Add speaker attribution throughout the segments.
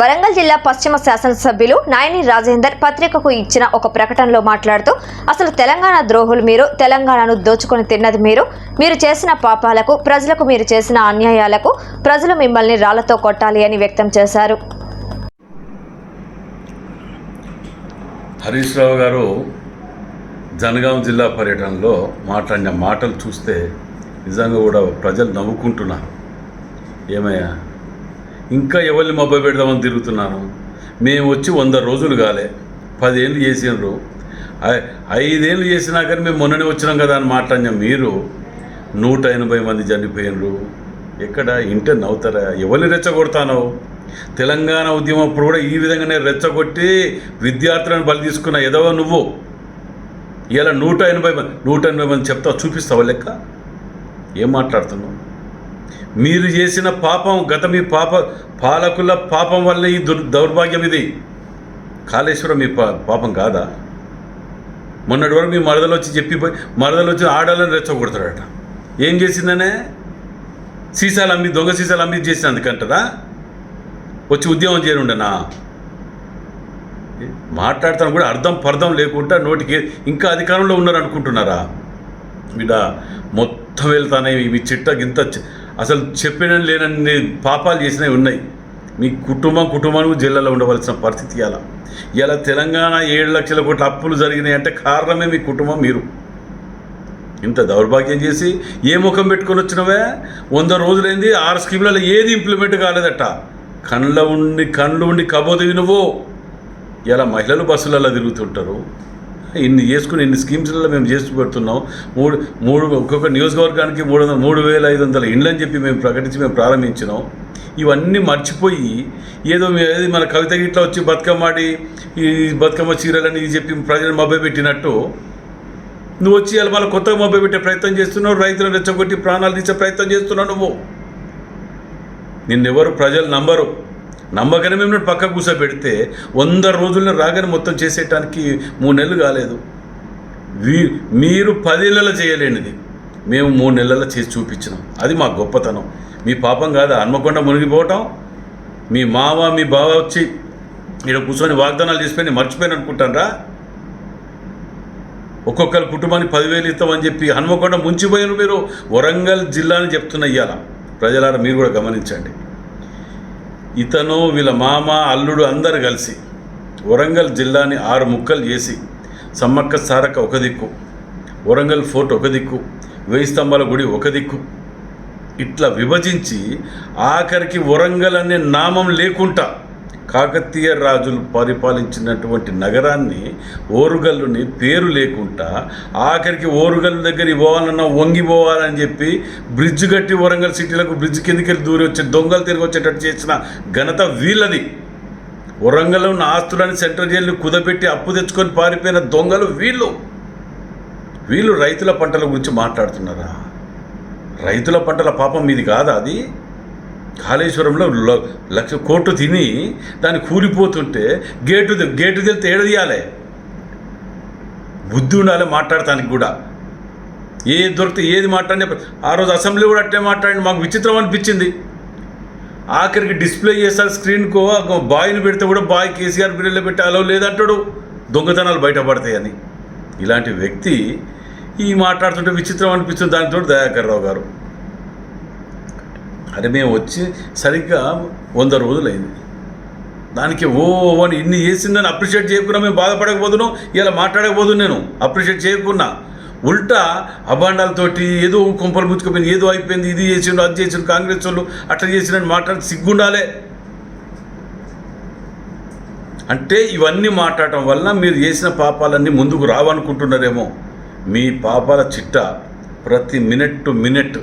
Speaker 1: వరంగల్ జిల్లా పశ్చిమ శాసనసభ్యులు నాయని రాజేందర్ పత్రికకు ఇచ్చిన ఒక ప్రకటనలో మాట్లాడుతూ అసలు తెలంగాణ ద్రోహులు మీరు తెలంగాణను దోచుకొని తిన్నది మీరు. మీరు చేసిన పాపాలకు ప్రజలకు మీరు చేసిన అన్యాయాలకు ప్రజలు మిమ్మల్ని రాళ్ళతో కొట్టాలి అని వ్యక్తం చేశారు.
Speaker 2: హరీష్ రావు గారు జనగాం జిల్లా పర్యటనలో మాట్లాడిన మాటలు చూస్తే నిజంగా కూడా ప్రజలు నవ్వుకుంటున్నారు. ఏమయ్యా? ఇంకా ఎవరిని మబ్బ పెడదామని తిరుగుతున్నాను? మేము వచ్చి వంద రోజులు కాలే. పదేళ్ళు చేసినారు ఐదేళ్ళు చేసినా కానీ మేము మొన్ననే వచ్చినాం కదా అని మాట్లాడిన మీరు. నూట ఎనభై మంది చనిపోయినరు ఎక్కడ? ఇంటే నవ్వుతారా? ఎవరిని రెచ్చగొడతానో? తెలంగాణ ఉద్యమం అప్పుడు కూడా ఈ విధంగానే రెచ్చగొట్టి విద్యార్థులను బలి తీసుకున్న ఎదవ నువ్వు? ఇలా నూట ఎనభై మంది నూట ఎనభై మంది చెప్తావు చూపిస్తావా లెక్క? ఏం మాట్లాడుతున్నావు? మీరు చేసిన పాపం గత మీ పాప పాలకుల పాపం వల్ల ఈ దుర్ దౌర్భాగ్యం ఇది. కాళేశ్వరం మీ పా పాపం కాదా? మొన్నటి వరకు మీ మరదలు వచ్చి చెప్పిపోయి మరదలు వచ్చి ఆడాలని రెచ్చగొడతాడట ఏం చేసిందనే? సీసాలు అమ్మి దొంగ సీసాలు అమ్మి చేసింది అందుకంటారా వచ్చి ఉద్యమం చేయనుండనా? మాట్లాడతాను కూడా అర్థం పర్థం లేకుండా నోటికి ఇంకా అధికారంలో ఉన్నారు అనుకుంటున్నారా బిడ్డ మొత్తం వెళ్తానే మీ చిట్ట గింత అసలు చెప్పిన లేనన్ని పాపాలు చేసినవి ఉన్నాయి. మీ కుటుంబం కుటుంబానికి జిల్లాలో ఉండవలసిన పరిస్థితి ఇలా ఇలా తెలంగాణ ఏడు లక్షల కోట్ల అప్పులు జరిగినాయి అంటే కారణమే మీ కుటుంబం మీరు. ఇంత దౌర్భాగ్యం చేసి ఏ ముఖం పెట్టుకొని వచ్చినవే? వంద రోజులైంది ఆరు స్కీమ్లలో ఏది ఇంప్లిమెంట్ కాలేదట? కళ్ళ ఉండి కళ్ళు ఉండి కబోదివి నువ్వు ఇలా మహిళలు బస్సులలో తిరుగుతుంటారు. ఇన్ని చేసుకుని ఇన్ని స్కీమ్స్లలో మేము చేసి పెడుతున్నాం. మూడు మూడు ఒక్కొక్క నియోజకవర్గానికి మూడు వందల మూడు వేల ఐదు వందల ఇండ్లు అని చెప్పి మేము ప్రకటించి మేము ప్రారంభించినాం. ఇవన్నీ మర్చిపోయి ఏదో ఏది మన కవిత గిట్ల వచ్చి బతుకమ్మాడి ఈ బతుకమ్మ చీరలని ఇది చెప్పి ప్రజలు మభ్య పెట్టినట్టు నువ్వు వచ్చి ఇలా మళ్ళీ కొత్తగా మొబైల్ పెట్టే ప్రయత్నం చేస్తున్నావు రైతులను రెచ్చగొట్టి ప్రాణాలు తీసే ప్రయత్నం చేస్తున్నావు నువ్వు. నిన్నెవరు ప్రజలు నంబరు నమ్మకనే మేము పక్క కూర్చోబెడితే వంద రోజుల్లో రాగానే మొత్తం చేసేయటానికి మూడు నెలలు కాలేదు. వీ మీరు పదేళ్ళలో చేయలేనిది. మేము మూడు నెలల్లో చేసి చూపించినాం. అది మా గొప్పతనం. మీ పాపం కాదా? హన్మకొండ మునిగిపోవటం. మీ మావ మీ బావ వచ్చి ఇక్కడ కూర్చొని వాగ్దానాలు చేసిపోయి మర్చిపోయాను అనుకుంటానరా? ఒక్కొక్కరి కుటుంబానికి పదివేలు ఇస్తామని చెప్పి హనుమకొండ ముంచిపోయారు మీరు. వరంగల్ జిల్లాని చెప్తున్న ఇవాళ ప్రజలారా మీరు కూడా గమనించండి. ఇతను వీళ్ళ మామ అల్లుడు అందరు కలిసి వరంగల్ జిల్లాని ఆరు ముక్కలు చేసి సమ్మక్క సారక్క ఒక దిక్కు వరంగల్ ఫోర్ట్ ఒక దిక్కు వెయ్యి స్తంభాల గుడి ఒక దిక్కు. ఇట్లా విభజించి ఆఖరికి వరంగల్ అనే నామం లేకుండా కాకతీయ రాజులు పరిపాలించినటువంటి నగరాన్ని ఓరుగల్లుని పేరు లేకుండా ఆఖరికి ఓరుగల్లు దగ్గర పోవాలన్నా వంగిపోవాలని చెప్పి బ్రిడ్జ్ కట్టి వరంగల్ సిటీలకు బ్రిడ్జ్ కిందకి వెళ్ళి దూరి వచ్చి దొంగలు తిరిగి వచ్చేటట్టు చేసిన ఘనత వీళ్ళది. వరంగల్లో ఉన్న ఆస్తులని సెంట్రల్ జైలు కుదపెట్టి అప్పు తెచ్చుకొని పారిపోయిన దొంగలు వీళ్ళు. వీళ్ళు రైతుల పంటల గురించి మాట్లాడుతున్నారా? రైతుల పంటల పాపం మీది కాదా అది? కాళేశ్వరంలో ల- లక్ష కోట్లు తిని దాన్ని కూలిపోతుంటే గేటు గేటు తెలితే ఏడదీయాలి బుద్ధి ఉండాలి మాట్లాడటానికి కూడా. ఏది దొరికితే ఏది మాట్లాడినా ఆ రోజు అసెంబ్లీ కూడా అట్టే మాట్లాడి మాకు విచిత్రం అనిపించింది. ఆఖరికి డిస్ప్లే చేస్తారు స్క్రీన్కో బాయ్ని పెడితే కూడా బాయ్ కేసీఆర్ బిల్లులో పెట్టి అలవ్ లేదంటాడు. దొంగతనాలు బయటపడతాయని. ఇలాంటి వ్యక్తి ఈ మాట్లాడుతుంటే విచిత్రం అనిపిస్తుంది. దానితో దయాకర్ రావు గారు. అరే మేము వచ్చి సరిగ్గా వంద రోజులైంది. దానికి ఓ అని ఇన్ని చేసిందని అప్రిషియేట్ చేయకుండా మేము బాధపడకపోతున్నాం ఇలా మాట్లాడకపోదు నేను అప్రిషియేట్ చేయకున్నా ఉల్టా అభాండాలతోటి ఏదో కుంపలు ముచ్చుకుపోయింది ఏదో అయిపోయింది ఇది చేసిండు అది చేసిండు కాంగ్రెస్ వాళ్ళు అట్లా చేసిండని మాట్లాడి సిగ్గుండాలే. అంటే ఇవన్నీ మాట్లాడటం వల్ల మీరు చేసిన పాపాలన్నీ ముందుకు రావనుకుంటున్నారేమో. మీ పాపాల చిట్ట ప్రతి మినిట్ టు మినిట్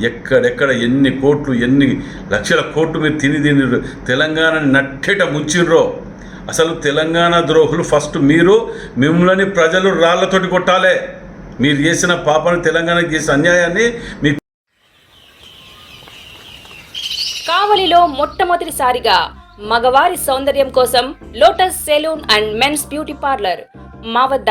Speaker 2: ఎక్కడెక్కడ ఎన్ని కోట్లు ఎన్ని లక్షల కోట్లు మీరు తిని తిని తెలంగాణని నట్టేట ముంచిర్రో. అసలు తెలంగాణ ద్రోహులు ఫస్ట్ మీరు మిమ్మల్ని ప్రజలు రాళ్ళతోటి కొట్టాలే. మీరు చేసిన పాపను తెలంగాణకి చేసిన అన్యాయాన్ని మీ
Speaker 3: కావలిలో మొట్టమొదటిసారిగా మగవారి సౌందర్యం కోసం Lotus salon and men's beauty parlour మా వద్ద